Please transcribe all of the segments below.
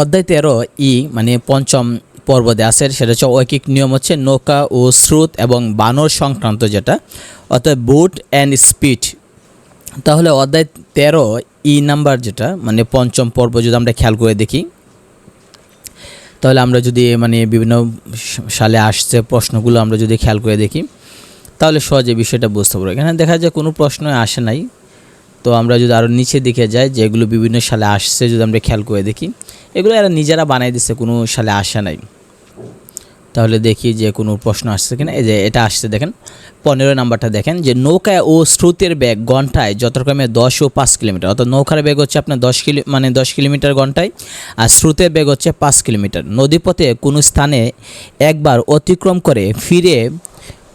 অধ্যায় তেরো ই মানে পঞ্চম পর্বতে আছে, সেটা হচ্ছে ঐকিক নিয়ম হচ্ছে নৌকা ও স্রোত এবং বানর সংক্রান্ত যেটা অর্থাৎ বুট অ্যান্ড স্পিড। তাহলে অধ্যায় তেরো ই নাম্বার যেটা মানে পঞ্চম পর্ব যদি আমরা খেয়াল করে দেখি, তাহলে আমরা যদি মানে বিভিন্ন সালে আসছে প্রশ্নগুলো আমরা যদি খেয়াল করে দেখি, তাহলে সহজে বিষয়টা বুঝতে পারব। এখানে দেখা যায় কোনো প্রশ্নই আসে নাই তো আমরা যদি আরও নিচে দিকে যাই, যেগুলো বিভিন্ন সালে আসছে, যদি আমরা খেয়াল করে দেখি, এগুলো এরা নিজেরা বানাই দিচ্ছে কোনো সালে আসা নাই। তাহলে দেখি যে কোনো প্রশ্ন আসছে কিনা। এই যে এটা আসছে, দেখেন, পনেরো নাম্বারটা দেখেন, যে নৌকায় ও স্রোতের বেগ ঘন্টায় যথাক্রমে দশ ও পাঁচ কিলোমিটার, অর্থাৎ নৌকার বেগ হচ্ছে আপনার দশ কিলো মানে দশ কিলোমিটার ঘন্টায়, আর স্রোতের বেগ হচ্ছে পাঁচ কিলোমিটার। নদীপথে কোনো স্থানে একবার অতিক্রম করে ফিরে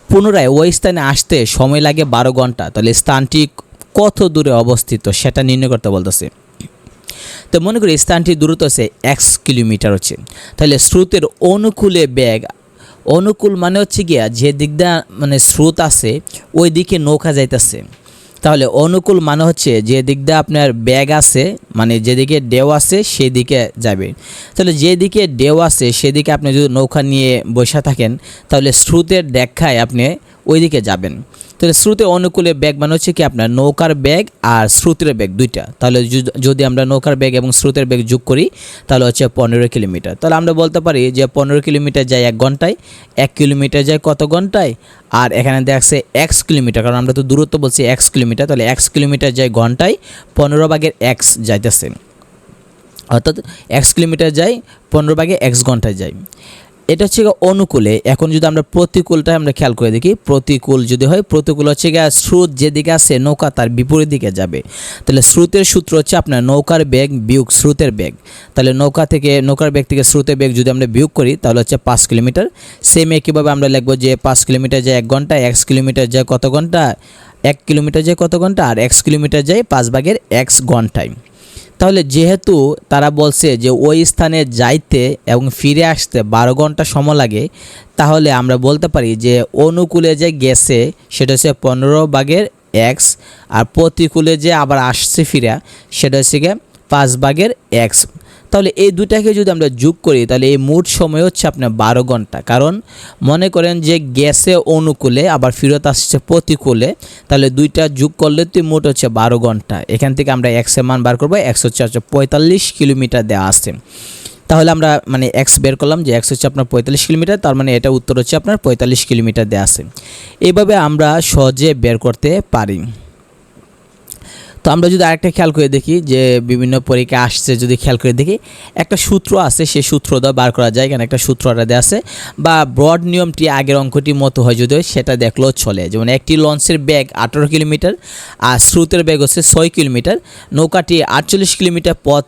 পুনরায় ওই স্থানে আসতে সময় লাগে বারো ঘণ্টা। তাহলে স্থানটি কত দূরে অবস্থিত সেটা নির্ণয় করতে বলতেছে। তো মনে করি স্থানটি দূরত্ব হচ্ছে এক্স কিলোমিটার হচ্ছে। তাহলে স্রোতের অনুকূলে বেগ, অনুকূল মানে হচ্ছে গিয়া যে দিকটা মানে স্রোত আছে, ওই দিকে নৌকা যাইতেছে। তাহলে অনুকূল মানে হচ্ছে যে দিকটা আপনার ব্যাগ আছে মানে যেদিকে ডেও আছে, সেদিকে যাবে। তাহলে যেদিকে ডেও আছে, সেদিকে আপনি যদি নৌকা নিয়ে বসে থাকেন, তাহলে স্রোতের দেখায় আপনি ওইদিকে যাবেন। তাহলে স্রোতের অনুকূলে ব্যাগ মানে হচ্ছে কি? আপনার নৌকার ব্যাগ আর স্রোতের ব্যাগ দুইটা। তাহলে যদি- আমরা নৌকার ব্যাগ এবং স্রোতের ব্যাগ যোগ করি, তাহলে হচ্ছে পনেরো কিলোমিটার। তাহলে আমরা বলতে পারি যে পনেরো কিলোমিটার যায় এক ঘন্টায়, এক কিলোমিটার যায় কত ঘন্টায়? আর এখানে দেখছে এক্স কিলোমিটার, কারণ আমরা তো দূরত্ব বলছি এক্স কিলোমিটার। তাহলে এক্স কিলোমিটার যায় ঘন্টায়, পনেরো ভাগের এক্স যাইতেছে। অর্থাৎ এক্স কিলোমিটার যাই পনেরো ভাগে এক্স ঘন্টায় যাই এটা হচ্ছে অনুকূলে। এখন যদি আমরা প্রতিকূলটা আমরা খেয়াল করে দেখি, প্রতিকূল যদি হয়, প্রতিকূল হচ্ছে গিয়ে স্রোত যেদিকে আছে, নৌকা তার বিপরীত দিকে যাবে। তাহলে স্রোতের সূত্র হচ্ছে আপনার নৌকার বেগ বিয়োগ স্রোতের বেগ। তাহলে নৌকা থেকে, নৌকার বেগ থেকে স্রোতের বেগ যদি আমরা বিয়োগ করি, তাহলে হচ্ছে পাঁচ কিলোমিটার। সেম একইভাবে আমরা লিখব যে পাঁচ কিলোমিটার যায় এক ঘণ্টা এক্স কিলোমিটার যায় কত ঘণ্টা? এক কিলোমিটার যায় কত ঘণ্টা? আর এক্স কিলোমিটার যায় পাঁচ ভাগের এক্স ঘন্টায়। তাহলে যেহেতু তারা বলছে যে ওই স্থানে যাইতে এবং ফিরে আসতে বারো ঘণ্টা সময় লাগে, তাহলে আমরা বলতে পারি যে অনুকূলে যে গেছে সেটা হচ্ছে পনেরো ভাগের এক্স আর প্রতিকূলে যে আবার আসছে ফিরে, সেটা হচ্ছে গিয়ে পাঁচ ভাগের এক্স তাহলে এই দুটাকে যদি আমরা যোগ করি, তাহলে এই মোট সময় হচ্ছে আপনার বারো ঘণ্টা। কারণ মনে করেন যে গ্যাসে অনুকূলে, আবার ফেরত আসছে প্রতিকূলে, তাহলে দুইটা যোগ করলে তুই মোট হচ্ছে বারো ঘণ্টা। এখান থেকে আমরা এক্সের মান বার করব একশো হচ্ছে পঁয়তাল্লিশ কিলোমিটার দেওয়া আছে। তাহলে আমরা মানে এক্স বের করলাম যে এক্স হচ্ছে আপনার পঁয়তাল্লিশ কিলোমিটার, তার মানে এটা উত্তর হচ্ছে আপনার পঁয়তাল্লিশ কিলোমিটার দেওয়া আছে। এইভাবে আমরা সহজে বের করতে পারি। তো আমরা যদি আরেকটা খেয়াল করে দেখি যে বিভিন্ন পরীক্ষা আসছে, যদি খেয়াল করে দেখি, একটা সূত্র আছে, সেই সূত্র দ্বারা বার করা যায় এখানে একটা সূত্রটা দেওয়া আছে, বা ব্রড নিয়মটি আগের অঙ্কটির মতো হয় যদিও সেটা দেখলেও চলে। যেমন একটি লঞ্চের ব্যাগ আঠারো কিলোমিটার, আর স্রোতের ব্যাগ হচ্ছে ছয় কিলোমিটার, নৌকাটি আটচল্লিশ কিলোমিটার পথ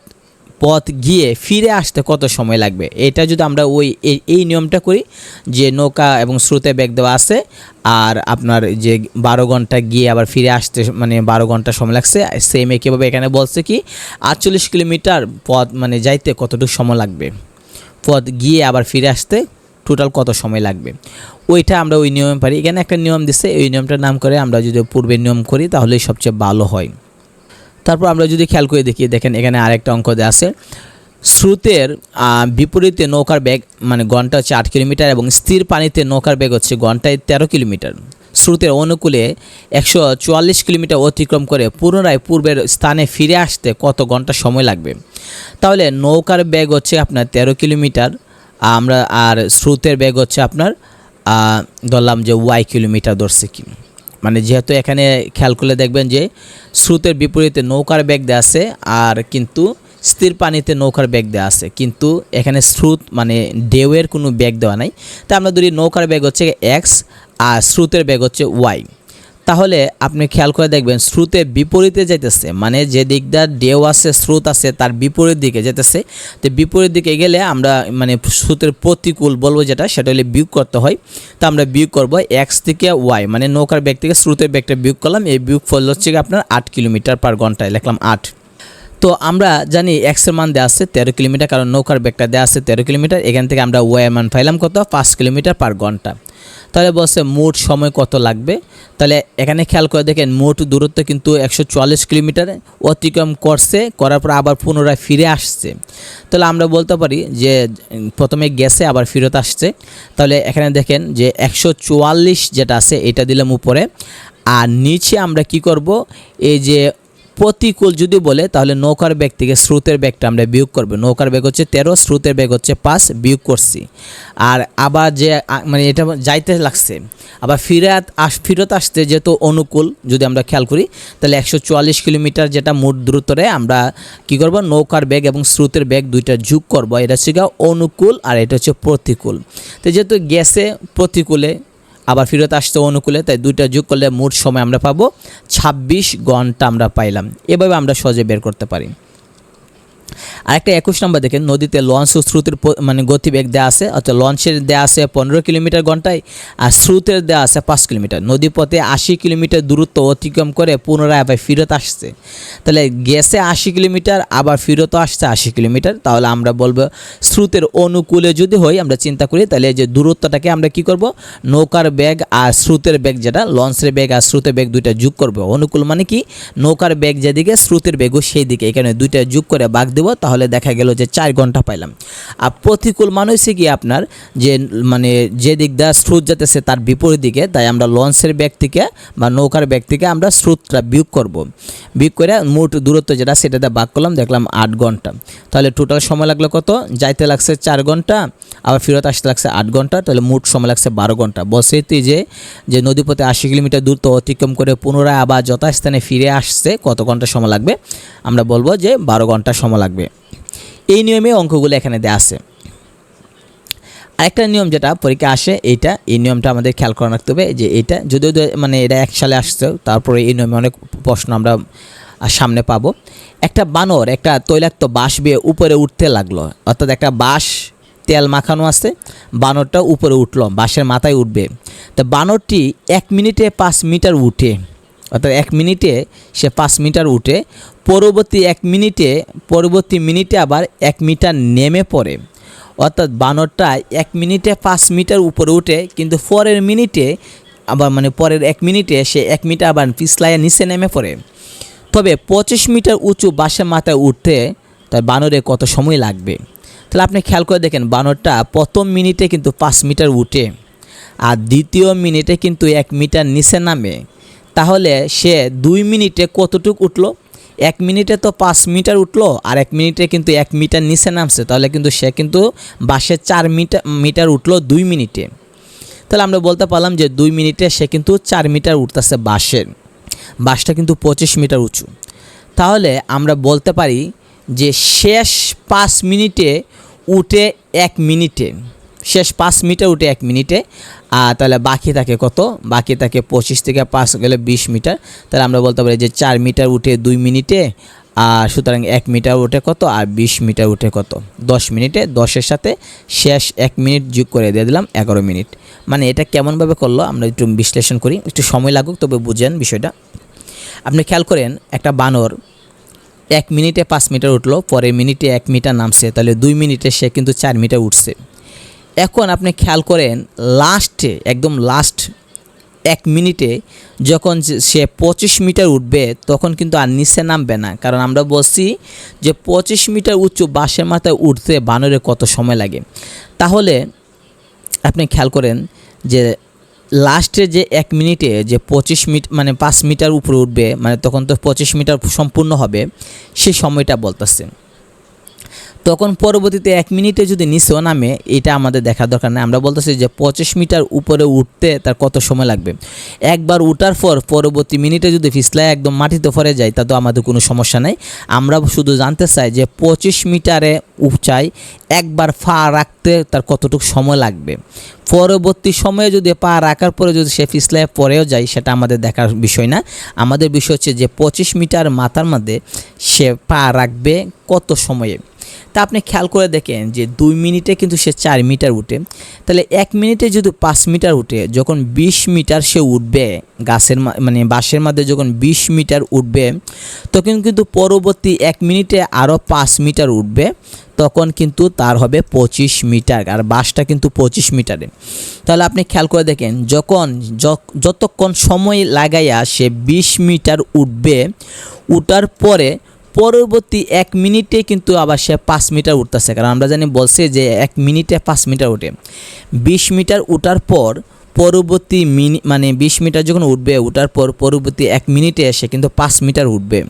পথ গিয়ে ফিরে আসতে কত সময় লাগবে? এটা যদি আমরা ওই এই- নিয়মটা করি যে নৌকা এবং স্রোতে ব্যাগ দেওয়া আছে, আর আপনার যে বারো ঘণ্টা গিয়ে আবার ফিরে আসতে মানে বারো ঘণ্টা সময় লাগছে সেম একইভাবে এখানে বলছে কি, আটচল্লিশ কিলোমিটার পথ মানে যাইতে কতটুকু সময় লাগবে? পথ গিয়ে আবার ফিরে আসতে টোটাল কত সময় লাগবে? ওইটা আমরা ওই নিয়মে পারি। এখানে একটা নিয়ম দিচ্ছে ওই নিয়মটার নাম করে আমরা যদি পূর্বের নিয়ম করি, তাহলেই সবচেয়ে ভালো হয়। তারপর আমরা যদি খেয়াল করে দেখি, দেখেন এখানে আরেকটা অঙ্ক দেওয়া আছে। স্রোতের বিপরীতে নৌকার বেগ মানে ঘণ্টা হচ্ছে আট কিলোমিটার এবং স্থির পানিতে নৌকার বেগ হচ্ছে ঘন্টায় তেরো কিলোমিটার। স্রোতের অনুকূলে একশো চুয়াল্লিশ কিলোমিটার অতিক্রম করে পুনরায় পূর্বের স্থানে ফিরে আসতে কত ঘণ্টা সময় লাগবে? তাহলে নৌকার বেগ হচ্ছে আপনার তেরো কিলোমিটার, আমরা আর স্রোতের বেগ হচ্ছে আপনার ধরলাম যে ওয়াই কিলোমিটার ধরছে কি। মানে যেহেতু এখানে খেয়াল করলে দেখবেন যে স্রোতের বিপরীতে নৌকার বেগ দেওয়া আছে আর কিন্তু স্থির পানিতে নৌকার ব্যাগ দেওয়া আছে। কিন্তু এখানে স্রোত মানে ঢেউয়ের কোনো ব্যাগ দেওয়া নাই। তা আমরা ধরি নৌকার ব্যাগ হচ্ছে এক্স আর স্রোতের ব্যাগ হচ্ছে ওয়াই তাহলে আপনি খেয়াল করে দেখবেন, স্রোতে বিপরীতে যাইতেছে। মানে যে দিকটা ঢেউ আছে, স্রোত আছে, তার বিপরীত দিকে যেতেছে তো বিপরীত দিকে গেলে আমরা মানে স্রোতের প্রতিকূল বলব যেটা, সেটা হলে বিয়োগ করতে হয়। তো আমরা বিয়োগ করব এক্স থেকে ওয়াই মানে নৌকার ব্যাগ থেকে স্রোতের ব্যাগটা বিয়োগ করলাম। এই বিয়োগ ফল হচ্ছে আপনার আট কিলোমিটার পার ঘন্টায়, লিখলাম আট। তো আমরা জানি এক্সের মান দেওয়া আছে তেরো কিলোমিটার, কারণ নৌকার ব্যাগটা দেওয়া আছে তেরো কিলোমিটার। এখান থেকে আমরা ওয়াই মান পাইলাম কত? পাঁচ কিলোমিটার পার ঘণ্টা। তাহলে বলছে মোট সময় কত লাগবে? তাহলে এখানে খেয়াল করে দেখেন, মোট দূরত্ব কিন্তু একশো চুয়াল্লিশ কিলোমিটার অতিক্রম করছে, করার পর আবার পুনরায় ফিরে আসছে। তাহলে আমরা বলতে পারি যে, প্রথমে গেছে, আবার ফেরত আসছে। তাহলে এখানে দেখেন যে একশো চুয়াল্লিশ যেটা আছে, এটা দিলাম উপরে। আর নিচে আমরা কি করব? এই যে প্রতিকূল যদি বলে, তাহলে নৌকার ব্যাগ থেকে স্রোতের ব্যাগটা আমরা বিয়োগ করব। নৌকার ব্যাগ হচ্ছে তেরো, স্রোতের ব্যাগ হচ্ছে পাঁচ, বিয়োগ করছি। আর আবার যে মানে এটা যাইতে লাগছে, আবার ফিরাত আস, ফিরত আসতে যেহেতু অনুকূল, যদি আমরা খেয়াল করি, তাহলে একশো চুয়াল্লিশ কিলোমিটার যেটা মোট দূরত্বরে আমরা কি করব? নৌকার ব্যাগ এবং স্রোতের ব্যাগ দুইটা যোগ করব। এটা হচ্ছে অনুকূল আর এটা হচ্ছে প্রতিকূল। তো যেহেতু গ্যাসে প্রতিকূলে আবার ফেরত আসতে অনুকূলে, তাই দুইটা যোগ করলে মোট সময় আমরা পাবো ছাব্বিশ ঘণ্টা আমরা পাইলাম। এভাবে আমরা সহজে বের করতে পারি। আরেকটা একুশ নম্বর দেখেন, নদীতে লঞ্চ ও স্রোতের মানে গতিবেগ দেওয়া আছে, অর্থাৎ লঞ্চের দেওয়া আছে পনেরো কিলোমিটার ঘন্টায় আর স্রোতের দেওয়া আছে পাঁচ কিলোমিটার। নদীপথে আশি কিলোমিটার দূরত্ব অতিক্রম করে পুনরায় আবার ফেরত আসছে। তাহলে গেছে আশি কিলোমিটার, আবার ফেরত আসছে আশি কিলোমিটার। তাহলে আমরা বলব স্রোতের অনুকূলে যদি হই আমরা চিন্তা করি, তাহলে যে দূরত্বটাকে আমরা কি করব? নৌকার ব্যাগ আর স্রোতের ব্যাগ যেটা লঞ্চের ব্যাগ আর স্রোতের ব্যাগ দুইটা যোগ করব। অনুকূল মানে কি? নৌকার ব্যাগ যেদিকে, স্রোতের ব্যাগও সেই দিকে এখানে দুইটা যোগ করে বাঘ দেবো। তাহলে দেখা গেল যে চার ঘণ্টা পাইলাম। আর প্রতিকূল মানে হচ্ছে কি আপনার যে মানে যে দিক দিয়ে স্রোত যেতেছে তার বিপরীত দিকে, তাই আমরা লঞ্চের ব্যাগ থেকে বা নৌকার ব্যাগ থেকে আমরা স্রোতটা বিয়োগ করব। বিয়োগ করে মোট দূরত্ব যেটা সেটাতে বাগ করলাম, দেখলাম আট ঘণ্টা। তাহলে টোটাল সময় লাগল কত? যাইতে লাগছে চার ঘণ্টা, আবার ফেরত আসতে লাগছে আট ঘণ্টা, তাহলে মোট সময় লাগছে বারো ঘণ্টা। বসে তুই যে যে নদীপথে আশি কিলোমিটার দূরত্ব অতিক্রম করে পুনরায় আবার যথাস্থানে ফিরে আসছে, কত ঘণ্টা সময় লাগবে? আমরা বলব যে বারো ঘণ্টা সময় লাগবে। এই নিয়মে অঙ্কগুলো এখানে দেওয়া আছে। আরেকটা নিয়ম যেটা পরীক্ষা আসে, এইটা, এই নিয়মটা আমাদের খেয়াল করে রাখতে হবে যে এটা যদিও মানে এটা এক সালে আসছে, তারপরে এই নিয়মে অনেক প্রশ্ন আমরা সামনে পাবো। একটা বানর, একটা তৈলাক্ত বাঁশ বেয়ে উপরে উঠতে লাগল। অর্থাৎ একটা বাঁশ তেল মাখানো আছে, বানরটা উপরে উঠল, বাঁশের মাথায় উঠবে। তো বানরটি এক মিনিটে পাঁচ মিটার উঠে। অর্থাৎ এক মিনিটে সে পাঁচ মিটার উঠে, পরবর্তী এক মিনিটে, পরবর্তী মিনিটে আবার এক মিটার নেমে পড়ে। অর্থাৎ বানরটা এক মিনিটে পাঁচ মিটার উপরে উঠে, কিন্তু পরের মিনিটে আবার মানে পরের এক মিনিটে সে এক মিটার আবার পিছলাইয়ে নিচে নেমে পড়ে। তবে পঁচিশ মিটার উঁচু বাসের মাথায় উঠতে তার বানরে কত সময় লাগবে? তাহলে আপনি খেয়াল করে দেখেন, বানরটা প্রথম মিনিটে কিন্তু পাঁচ মিটার উঠে, আর দ্বিতীয় মিনিটে কিন্তু এক মিটার নিচে নামে। তাহলে সে দুই মিনিটে কতটুক উঠল? এক মিনিটে তো পাঁচ মিটার উঠল, আর এক মিনিটে কিন্তু এক মিটার নিচে নামছে। তাহলে কিন্তু সে কিন্তু বাসে চার মিটার মিটার উঠল দুই মিনিটে। তাহলে আমরা বলতে পারলাম যে দুই মিনিটে সে কিন্তু চার মিটার উঠতেছে বাসের বাসটা কিন্তু পঁচিশ মিটার উঁচু। তাহলে আমরা বলতে পারি যে শেষ পাঁচ মিনিটে উঠে এক মিনিটে। শেষ পাঁচ মিটার উঠে এক মিনিটে। তাহলে বাকি থাকে কত? বাকি থাকে পঁচিশ থেকে পাঁচ গেলে বিশ মিটার। তাহলে আমরা বলতে পারি যে চার মিটার উঠে দুই মিনিটে, আর সুতরাং এক মিটার উঠে কত? আর বিশ মিটার উঠে কত? দশ মিনিটে, দশের সাথে শেষ এক মিনিট যোগ করে দিয়ে দিলাম এগারো মিনিট। মানে এটা কেমনভাবে করল? আমরা একটু বিশ্লেষণ করি। একটু সময় লাগুক, তবে বুঝেন বিষয়টা। আপনি খেয়াল করেন, একটা বানর এক মিনিটে পাঁচ মিটার উঠল, পরের মিনিটে এক মিটার নামছে। তাহলে দুই মিনিটে সে কিন্তু চার মিটার উঠছে। এখন আপনি খেয়াল করেন লাস্টে একদম লাস্ট এক মিনিটে যখন সে পঁচিশ মিটার উঠবে, তখন কিন্তু আর নিচে নামবে না। কারণ আমরা বলছি যে পঁচিশ মিটার উঁচু বাসের মাথায় উঠতে বানরে কত সময় লাগে। তাহলে আপনি খেয়াল করেন যে লাস্টে যে এক মিনিটে যে পঁচিশ মিট মানে পাঁচ মিটার উপরে উঠবে মানে তখন তো পঁচিশ মিটার সম্পূর্ণ হবে, সেই সময়টা বলতেছে। তখন পরবর্তীতে এক মিনিটে যদি নিচেও নামে, এটা আমাদের দেখার দরকার নেই। আমরা বলতেছি যে পঁচিশ মিটার উপরে উঠতে তার কত সময় লাগবে? একবার উঠার পর পরবর্তী মিনিটে যদি ফিসলায় একদম মাটিতে পড়ে যায়, তা তো আমাদের কোনো সমস্যা নেই। আমরা শুধু জানতে চাই যে পঁচিশ মিটারে উঁচাই একবার ফা রাখতে তার কতটুকু সময় লাগবে? পরবর্তী সময়ে যদি পা রাখার পরে যদি সে ফিসলায় পরেও যায়, সেটা আমাদের দেখার বিষয় না। আমাদের বিষয় হচ্ছে যে পঁচিশ মিটার মাথার মধ্যে সে পা রাখবে কত সময়ে? তা আপনি খেয়াল করে দেখেন যে দুই মিনিটে কিন্তু সে চার মিটার উঠে। তাহলে এক মিনিটে যদি পাঁচ মিটার উঠে, যখন বিশ মিটার সে উঠবে গাছের মানে বাঁশের মধ্যে যখন বিশ মিটার উঠবে, তখন কিন্তু পরবর্তী এক মিনিটে আরও পাঁচ মিটার উঠবে, তখন কিন্তু তার হবে পঁচিশ মিটার আর বাসটা কিন্তু পঁচিশ মিটারে। তাহলে আপনি খেয়াল করে দেখেন, যখন যতক্ষণ সময় লাগাইয়া সে বিশ মিটার উঠবে, উঠার পরে পরবর্তী এক মিনিটে কিন্তু আবার সে পাঁচ মিটার উঠতেছে। কারণ আমরা জানি বলছে যে এক মিনিটে পাঁচ মিটার উঠে। বিশ মিটার উঠার পর পরবর্তী মিনি মানে বিশ মিটার যখন উঠবে, উঠার পর পরবর্তী এক মিনিটে এসে কিন্তু পাঁচ মিটার উঠবে।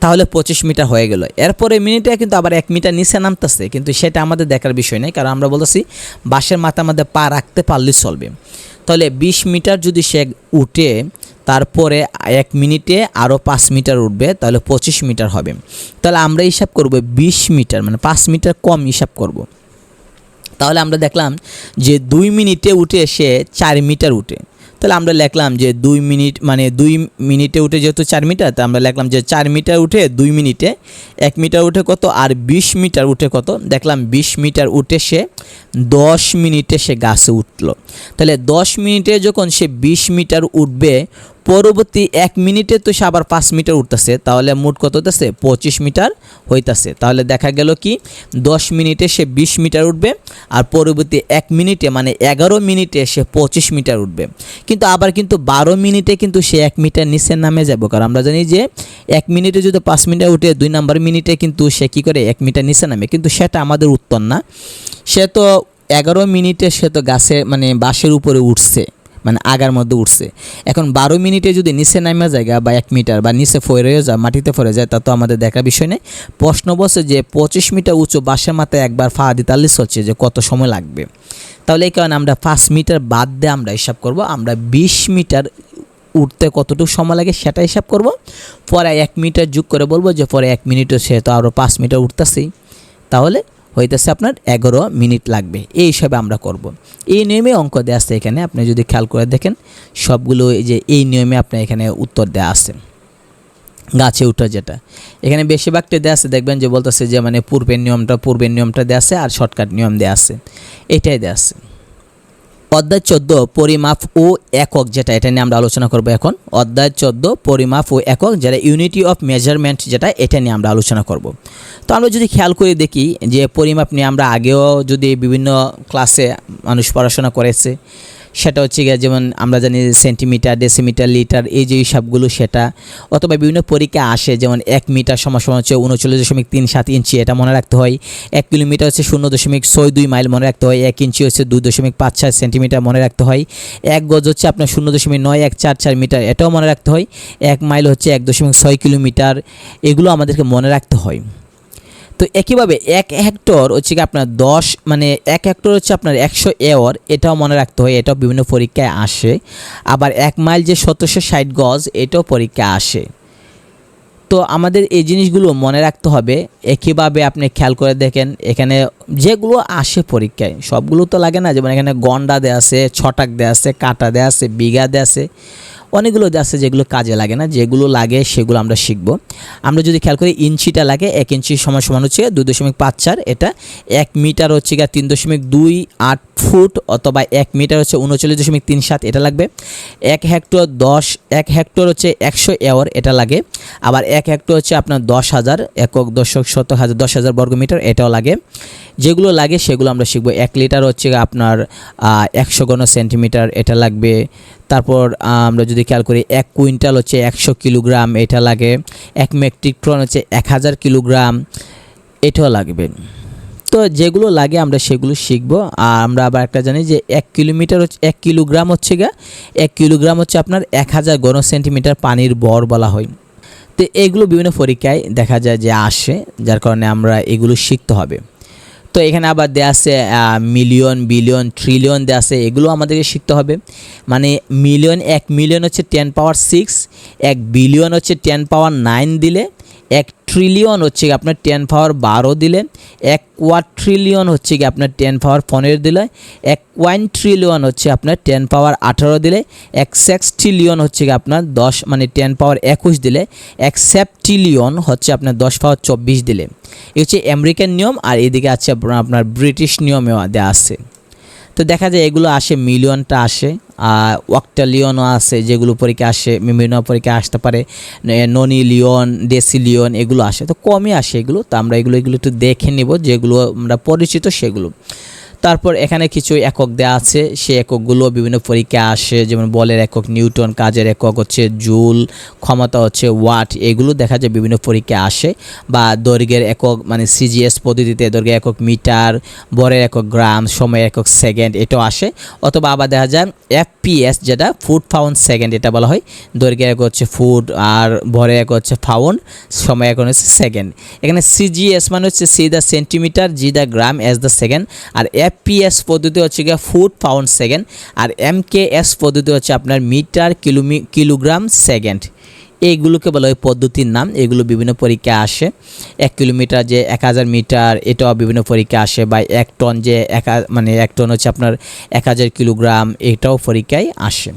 তাহলে পঁচিশ মিটার হয়ে গেল। এরপরে মিনিটে কিন্তু আবার এক মিটার নিচে নামতেছে। কিন্তু সেটা আমাদের দেখার বিষয় নেই। কারণ আমরা বলতেছি বাসের মাথার মধ্যে পা রাখতে পারলেই চলবে। তাহলে বিশ মিটার যদি সে উঠে, তারপরে এক মিনিটে আরও পাঁচ মিটার উঠবে, তাহলে পঁচিশ মিটার হবে। তাহলে আমরা হিসাব করব বিশ মিটার মানে পাঁচ মিটার কম হিসাব করব। তাহলে আমরা দেখলাম যে দুই মিনিটে উঠে সে চার মিটার উঠে। তাহলে আমরা লেখলাম যে দুই মিনিট মানে দুই মিনিটে উঠে যেহেতু চার মিটার, তা আমরা লেখলাম যে চার মিটার উঠে দুই মিনিটে এক মিটার উঠে কত আর বিশ মিটার উঠে কত? দেখলাম বিশ মিটার উঠে সে দশ মিনিটে সে গাছে উঠল। তাহলে দশ মিনিটে যখন সে বিশ মিটার উঠবে পরবর্তী এক মিনিটে তো সে আবার পাঁচ মিটার উঠতেছে, তাহলে মোট কত হতেছে পঁচিশ মিটার হইতাছে। তাহলে দেখা গেল কি? দশ মিনিটে সে বিশ মিটার উঠবে, আর পরবর্তী এক মিনিটে মানে এগারো মিনিটে সে পঁচিশ মিটার উঠবে। কিন্তু আবার কিন্তু বারো মিনিটে কিন্তু সে এক মিটার নিচে নামে যাব। কারণ আমরা জানি যে এক মিনিটে যদি পাঁচ মিনিটে উঠে, দুই নাম্বার মিনিটে কিন্তু সে কী করে? এক মিটার নিচে নামে। কিন্তু সেটা আমাদের উত্তর না। সে তো এগারো মিনিটে সে তো গাছে মানে বাঁশের উপরে উঠছে। মানে আগার মধ্যে উঠছে। এখন বারো মিনিটে যদি নিচে নামে যায় বা এক মিটার বা নিচে ফরে যায় মাটিতে ফরে যায়, তা তো আমাদের দেখার বিষয় নেই প্রশ্ন বসে যে পঁচিশ মিটার উঁচু বাসের মাথায় একবার ফা দিতাল্লিশ হচ্ছে যে কত সময় লাগবে? তাহলে এই কারণে আমরা পাঁচ মিটার বাদ দিয়ে আমরা হিসাব করব, আমরা বিশ মিটার উঠতে কতটুকু সময় লাগে সেটা হিসাব করব। পরে এক মিটার যোগ করে বলব যে পরে এক মিনিটও সে তো আরও পাঁচ মিটার উঠতেছেই। তাহলে হইতেছে আপনার এগারো মিনিট লাগবে। এই হিসাবে আমরা করব। এই নিয়মে অঙ্ক দেওয়া আছে এখানে। আপনি যদি খেয়াল করে দেখেন, সবগুলো যে এই নিয়মে আপনার এখানে উত্তর দেওয়া আছে। গাছে উঠা যেটা। এখানে বেশিরভাগটা দেওয়া আছে, দেখবেন যে বলতেছে যে মানে পূর্বের নিয়মটা পূর্বের নিয়মটা দেওয়া আছে আর শর্টকাট নিয়ম দেওয়া আছে। এটাই দেওয়া আছে। অধ্যায় চোদ্দ, পরিমাপ ও একক, যেটা এটা নিয়ে আমরা আলোচনা করব এখন। অধ্যায় চোদ্দ, পরিমাপ ও একক, যেটা ইউনিটি অফ মেজারমেন্ট যেটা এটা নিয়ে আমরা আলোচনা করব। তো আমরা যদি খেয়াল করে দেখি যে পরিমাপ নিয়ে আমরা আগেও যদি বিভিন্ন ক্লাসে মানুষ পড়াশোনা করেছে সেটা হচ্ছে গিয়ে যেমন আমরা জানি সেন্টিমিটার ডেসিমিটার লিটার এই যে হিসাবগুলো সেটা, অথবা বিভিন্ন পরীক্ষা আসে, যেমন এক মিটার সমান হচ্ছে উনচল্লিশ দশমিক তিন সাত ইঞ্চি, এটা মনে রাখতে হয়। এক কিলোমিটার হচ্ছে শূন্য দশমিক ছয় দুই মাইল মনে রাখতে হয়। এক ইঞ্চি হচ্ছে দুই দশমিক পাঁচ ছয় সেন্টিমিটার মনে রাখতে হয়। এক গজ হচ্ছে আপনার শূন্য দশমিক নয় এক চার চার মিটার, এটাও মনে রাখতে হয়। এক মাইল হচ্ছে এক দশমিক ছয় কিলোমিটার, এগুলো আমাদেরকে মনে রাখতে হয়। তো একইভাবে এক হেক্টর হচ্ছে কি আপনার দশ মানে এক হেক্টর হচ্ছে আপনার একশো এওর এটাও মনে রাখতে হয়, এটাও বিভিন্ন পরীক্ষায় আসে। আবার এক মাইল যে সতেরোশো ষাট গজ, এটাও পরীক্ষায় আসে। তো আমাদের এই জিনিসগুলো মনে রাখতে হবে, একইভাবে আপনি খেয়াল করে দেখেন, এখানে যেগুলো আসে পরীক্ষায়, সবগুলো তো লাগে না, যেমন এখানে গন্ডা দেওয়া আছে, ছটাক দেওয়া আছে, কাটা দেওয়া আছে, বিঘা দেওয়া আছে। অনেকগুলো আছে যেগুলো কাজে লাগে না, যেগুলো লাগে সেগুলো আমরা শিখব। আমরা যদি খেয়াল করি ইঞ্চিটা লাগে, এক ইঞ্চি সমান সমান হচ্ছে দুই দশমিক পাঁচ চার, এটা এক মিটার হচ্ছে গিয়ে তিন দশমিক দুই আট ফুট অথবা এক মিটার হচ্ছে উনচল্লিশ দশমিক তিন সাত, এটা লাগবে। এক হেক্টর দশ, এক হেক্টর হচ্ছে একশো এওয়ার এটা লাগে। আবার এক হেক্টর হচ্ছে আপনার দশ হাজার, একক দশক শত হাজার, দশ হাজার বর্গ মিটার এটাও লাগে। যেগুলো লাগে সেগুলো আমরা শিখব। এক লিটার হচ্ছে আপনার একশো গণ সেন্টিমিটার এটা লাগবে। তারপর আমরা যদি খেয়াল করি, এক কুইন্টাল হচ্ছে একশো কিলোগ্রাম এটা লাগে। এক মেট্রিক টন হচ্ছে এক হাজার কিলোগ্রাম এটাও লাগবে। তো যেগুলো লাগে আমরা সেগুলো শিখব। আর আমরা আবার একটা জানি যে এক কিলোমিটার হচ্ছে, এক কিলোগ্রাম হচ্ছে গা এক কিলোগ্রাম হচ্ছে আপনার এক হাজার গণ সেন্টিমিটার পানির বর বলা হয়। তো এগুলো বিভিন্ন পরীক্ষায় দেখা যায় যে আসে, যার কারণে আমরা এগুলো শিখতে হবে। তো এখানে আবার দেওয়া আছে মিলিয়ন বিলিয়ন ট্রিলিয়ন দেওয়া আছে, এগুলো আমাদেরকে শিখতে হবে। মানে মিলিয়ন এক মিলিয়ন হচ্ছে টেন পাওয়ার সিক্স এক বিলিয়ন হচ্ছে টেন পাওয়ার নাইন দিলে, এক ট্রিলিয়ন হচ্ছে কি আপনার টেন পাওয়ার বারো দিলে, এক কোয়াট্রিলিয়ন হচ্ছে কি আপনার টেন পাওয়ার পনেরো দিলে, এক ওয়ান ট্রিলিয়ন হচ্ছে আপনার টেন পাওয়ার আঠারো দিলে, এক সেক্সটিলিয়ন হচ্ছে কি আপনার দশ মানে টেন পাওয়ার একুশ দিলে, এক সেপ্টিলিয়ন হচ্ছে আপনার দশ পাওয়ার চব্বিশ দিলে। এই হচ্ছে আমেরিকান নিয়ম আর এদিকে আছে আপনার আপনার ব্রিটিশ নিয়মেও দেওয়া আছে। তো দেখা যায় এগুলো আসে, মিলিয়নটা আসে, আর ওয়াক্টালিয়নও আছে যেগুলো পরীক্ষা আসে বিভিন্ন পরীক্ষা আসতে পারে ননি ননিলিয়ন, ডেসিলিয়ন এগুলো আসে। তো কমই আসে এগুলো, তো আমরা এগুলো এগুলো একটু দেখে নেব যেগুলো আমরা পরিচিত সেগুলো। তারপর এখানে কিছু একক দেওয়া আছে। সে এককগুলো বিভিন্ন পরীক্ষা আসে, যেমন বলের একক, নিউটন কাজের একক হচ্ছে জুল, ক্ষমতা হচ্ছে ওয়াট, এগুলো দেখা যায় বিভিন্ন পরীক্ষা আসে। বা দৈর্ঘ্যের একক মানে সিজিএস পদ্ধতিতে দৈর্ঘ্যের একক মিটার, বরের একক গ্রাম, সময়ের একক সেকেন্ড এটাও আসে। অথবা আবার দেখা যায় এফপিএস যেটা ফুট পাউন্ড সেকেন্ড এটা বলা হয়। দৈর্ঘ্যের একক হচ্ছে ফুট আর ভরের একক হচ্ছে পাউন্ড সময় এখন হচ্ছে সেকেন্ড। এখানে সিজিএস মানে হচ্ছে C the centimetre G the gram S the second R FPS পদ্ধতি হচ্ছে গিয়ে ফুট পাউন্ড সেকেন্ড আর এমকেএস পদ্ধতি হচ্ছে আপনার মিটার, কিলোমি, কিলোগ্রাম, সেকেন্ড। এইগুলোকে বলা হয় পদ্ধতির নাম। এগুলো বিভিন্ন পরীক্ষা আসে। এক কিলোমিটার যে এক হাজার মিটার, এটাও বিভিন্ন পরীক্ষা আসে বা এক টন যে এক মানে এক টন হচ্ছে আপনার এক হাজার কিলোগ্রাম, এটাও পরীক্ষায় আসে।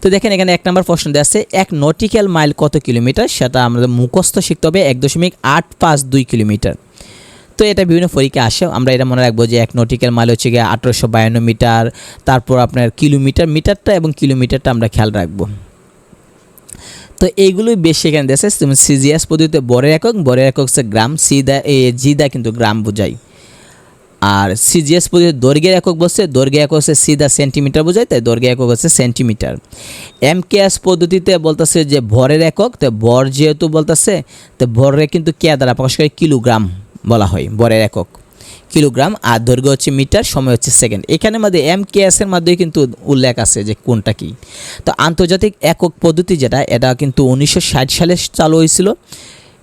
তো দেখেন এখানে এক নম্বর প্রশ্ন দেওয়া আছে, এক নটিক্যাল মাইল কত কিলোমিটার? সেটা আমাদের মুখস্থ শিখতে হবে এক দশমিক আট পাঁচ দুই কিলোমিটার। তো এটা বিভিন্ন পরীক্ষা আসে। আমরা এটা মনে রাখব যে এক নটিক্যাল মাইল হচ্ছে গিয়ে আঠেরোশো বায়ান্ন মিটার, তারপর আপনার কিলোমিটার, মিটারটা এবং কিলোমিটারটা আমরা খেয়াল রাখব। তো এইগুলোই বেশি এখানে দেশে যেমন সিজিএস পদ্ধতিতে বরের একক বরের একক হচ্ছে গ্রাম, সিদা, এ জিদা কিন্তু গ্রাম বোঝায়। আর সিজিএস পদ্ধতিতে দৈর্ঘ্যের একক বসছে দৈর্ঘ্য একক হচ্ছে সিদা সেন্টিমিটার বোঝায়, তাই দৈর্ঘ্য একক হচ্ছে সেন্টিমিটার। এমকেএস পদ্ধতিতে বলতেছে যে ভরের একক তো ভর যেহেতু বলতেছে তো ভরের কিন্তু কে দ্বারা প্রকাশ করে? কিলোগ্রাম। বলা হয়, বরের একক। কিলোগ্রাম আর দৈর্ঘ্য হচ্ছে মিটার, সময় হচ্ছে সেকেন্ড। এখানের মধ্যে এম কে এর মাধ্যমে কিন্তু উল্লেখ আছে যে কোনটা কি। তো আন্তর্জাতিক একক পদ্ধতি যেটা, এটা কিন্তু উনিশশো ষাট সালে চালু হয়েছিল।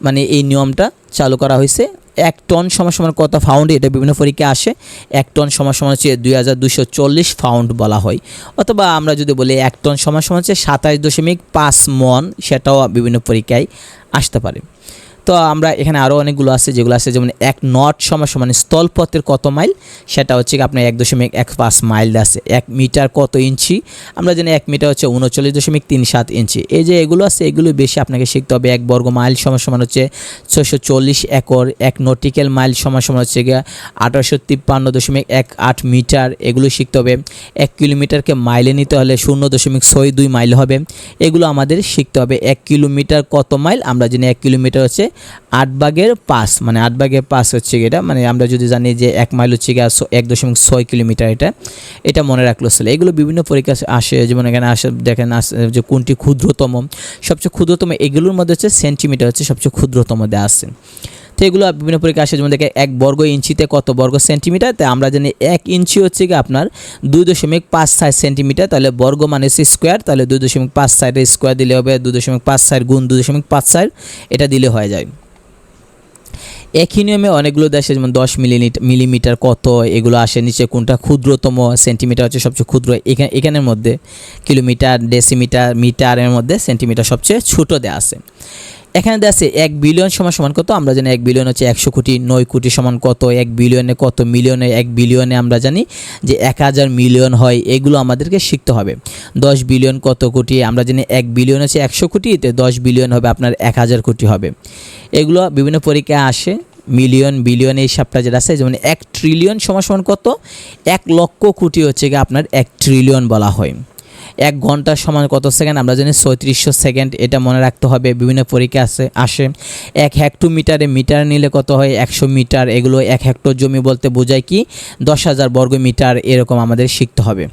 মানে এই নিয়মটা চালু করা হয়েছে। এক টন সমান কত পাউন্ড এটা বিভিন্ন পরীক্ষা আসে। এক টন সমান হচ্ছে দুই হাজার দুশো চল্লিশ পাউন্ড বলা হয়। অথবা আমরা যদি বলি এক টন সমান হচ্ছে সাতাশ দশমিক পাঁচ মন, সেটাও বিভিন্ন পরীক্ষায় আসতে পারে। তো আমরা এখানে আরও অনেকগুলো আছে, যেগুলো আছে, যেমন এক নট সমান সমান স্থলপথের কত মাইল? সেটা হচ্ছে আপনার এক দশমিক এক পাঁচ মাইল আছে। এক মিটার কত ইঞ্চি? আমরা জানি এক মিটার হচ্ছে উনচল্লিশ দশমিক তিন সাত ইঞ্চি। এই যে এগুলো আছে, এগুলো বেশি আপনাকে শিখতে হবে। এক বর্গ মাইল সমান সমান হচ্ছে ছয়শো চল্লিশ একর। এক নটিক্যাল মাইল সমান সমান হচ্ছে গিয়ে আঠারোশো তিপ্পান্ন দশমিক এক আট মিটার। এগুলো শিখতে হবে। এক কিলোমিটারকে মাইলে নিতে হলে শূন্য দশমিক ছয় দুই মাইল হবে। এগুলো আমাদের শিখতে হবে। এক কিলোমিটার কত মাইল? আমরা জানি এক কিলোমিটার হচ্ছে আট ভাগের পাঁচ মানে আট ভাগের পাঁচ হচ্ছে এটা মানে আমরা যদি জানি যে এক মাইল হচ্ছে গিয়ে এক দশমিক ছয় কিলোমিটার এটা এটা মনে রাখল আসলে। এগুলো বিভিন্ন পরীক্ষা আসে যেমন এখানে আসে, দেখেন যে কোনটি ক্ষুদ্রতম, সবচেয়ে ক্ষুদ্রতম এগুলোর মধ্যে হচ্ছে সেন্টিমিটার হচ্ছে সবচেয়ে ক্ষুদ্রতম দেওয়া আছে। তো এগুলো বিভিন্ন পরীক্ষা আসে, যেমন দেখে এক বর্গ ইঞ্চিতে কত বর্গ সেন্টিমিটার তাই আমরা জানি এক ইঞ্চি হচ্ছে কি আপনার দুই দশমিক পাঁচ সাইজ সেন্টিমিটার, তাহলে বর্গ মানে হচ্ছে স্কোয়ার, তাহলে দুই দশমিক পাঁচ সাইডের স্কোয়ার দিলে হবে দুই দশমিক পাঁচ সাইড গুণ দুই দশমিক পাঁচ সাইড, এটা দিলে হয়ে যায়। একই নিয়মে অনেকগুলো দেশে যেমন দশ মিলিমিটার মিলিমিটার কত, এগুলো আসে, নিচে কোনটা ক্ষুদ্রতম সেন্টিমিটার হচ্ছে সবচেয়ে ক্ষুদ্র এখানে এখানের মধ্যে কিলোমিটার, ডেসিমিটার, মিটারের মধ্যে সেন্টিমিটার সবচেয়ে ছোটো দেওয়া আছে। এখানে দেওয়া এক বিলিয়ন সমান সমান কত? আমরা জানি এক বিলিয়ন হচ্ছে একশো কোটি, নয় কোটি সমান কত? এক বিলিয়নে কত মিলিয়নে এক বিলিয়নে আমরা জানি যে এক হাজার মিলিয়ন হয়, এগুলো আমাদেরকে শিখতে হবে। দশ বিলিয়ন কত কোটি? আমরা জানি এক বিলিয়ন হচ্ছে একশো কোটি, তো দশ বিলিয়ন হবে আপনার এক হাজার কোটি হবে। এগুলো বিভিন্ন পরীক্ষায় আসে মিলিয়ন বিলিয়ন এই হিসাবটা যেটা আছে, যেমন এক ট্রিলিয়ন সমান সমান কত? এক লক্ষ কোটি হচ্ছে গিয়ে আপনার এক ট্রিলিয়ন বলা হয়। এক ঘণ্টার সমান কত সেকেন্ড? আমরা জানি ছয়ত্রিশশো সেকেন্ড। এটা মনে রাখতে হবে, বিভিন্ন পরীক্ষা আছে, আসে। এক হেক্টোমিটারে মিটার নিলে কত হয়? একশো মিটার। এগুলো এক হেক্টর জমি বলতে বোঝায় কি? দশ হাজার বর্গ মিটার, এরকম আমাদের শিখতে হবে।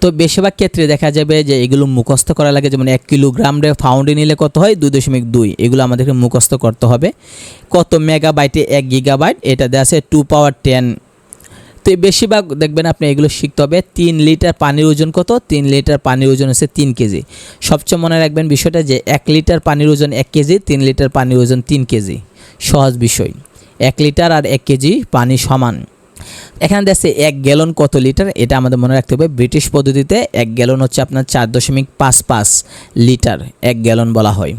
তো বেশিরভাগ ক্ষেত্রে দেখা যাবে যে এগুলো মুখস্থ করা লাগে, যেমন এক কিলোগ্রাম ফাউন্ডে নিলে কত হয়? দুই দশমিক দুই। এগুলো আমাদেরকে মুখস্থ করতে হবে। কত মেগাবাইটে এক গিগাবাইট? এটা দেওয়া আছে টু পাওয়ার টেন তো বেশিরভাগ, দেখবেন আপনি এগুলো শিখতে হবে, তিন লিটার পানির ওজন কত? তিন লিটার পানির ওজন হচ্ছে তিন কেজি। সবচেয়ে মনে রাখবেন বিষয়টা যে, এক লিটার পানির ওজন এক কেজি, তিন লিটার পানির ওজন তিন কেজি। সহজ বিষয়। এক লিটার আর এক কেজি পানি সমান। এখানে দেখছে এক গ্যালন কত লিটার? এটা আমাদের মনে রাখতে হবে, ব্রিটিশ পদ্ধতিতে এক গ্যালন হচ্ছে আপনার চার দশমিক পাঁচ পাঁচ লিটার, এক গ্যালন বলা হয়।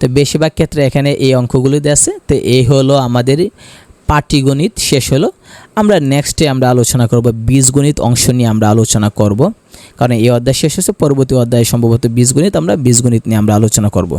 তো বেশিরভাগ ক্ষেত্রে এখানে এই অঙ্কগুলি আছে। তো এই হলো আমাদের পাটিগণিত শেষ হলো। আমরা নেক্সটে আমরা আলোচনা করব বীজগণিত অংশ নিয়ে আমরা আলোচনা করব। কারণ এই অধ্যায় শেষ হচ্ছে পরবর্তী অধ্যায়ে সম্ভবত বীজগণিত আমরা বীজগণিত নিয়ে আমরা আলোচনা করব।